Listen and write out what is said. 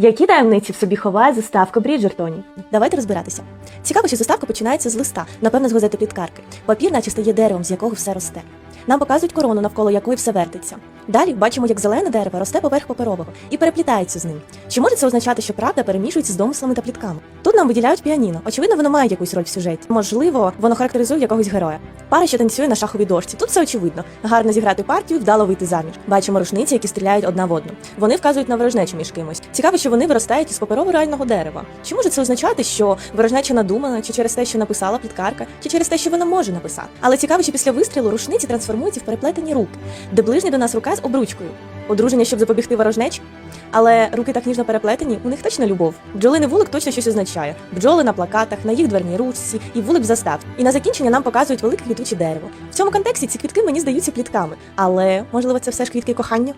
Які таємниці в собі ховає заставка Бріджертоні? Давайте розбиратися. Цікаво, що заставка починається з листа, напевно, з газети пліткарки. Папір, наче стає деревом, з якого все росте. Нам показують корону, навколо якої все вертиться. Далі бачимо, як зелене дерево росте поверх паперового і переплітається з ним. Чи може це означати, що правда перемішується з домислами та плітками? Тут нам виділяють піаніно. Очевидно, воно має якусь роль в сюжеті. Можливо, воно характеризує якогось героя. Пара, що танцює на шаховій дошці. Тут все очевидно. Гарно зіграти партію, вдало вийти заміж. Бачимо рушниці, які стріляють одна в одну. Вони вказують на ворожнечу між кимось. Цікаво, що вони виростають із паперово реального дерева. Чи може це означати, що ворожнеча надумана, чи через те, що написала пліткарка, чи через те, що вона може написати? Але цікаво, що після вистрілу рушниці трансформуються в переплетені руки, де ближній до нас рука з обручкою. Одруження, щоб запобігти ворожнечі? Але руки так ніжно переплетені, у них точно любов. Бджолиний вулик точно щось означає. Бджоли на плакатах, на їх дверній ручці і вулик в заставці. І на закінчення нам показують велике квітуче дерево. В цьому контексті ці квітки мені здаються квітками, але можливо це все ж квітки кохання.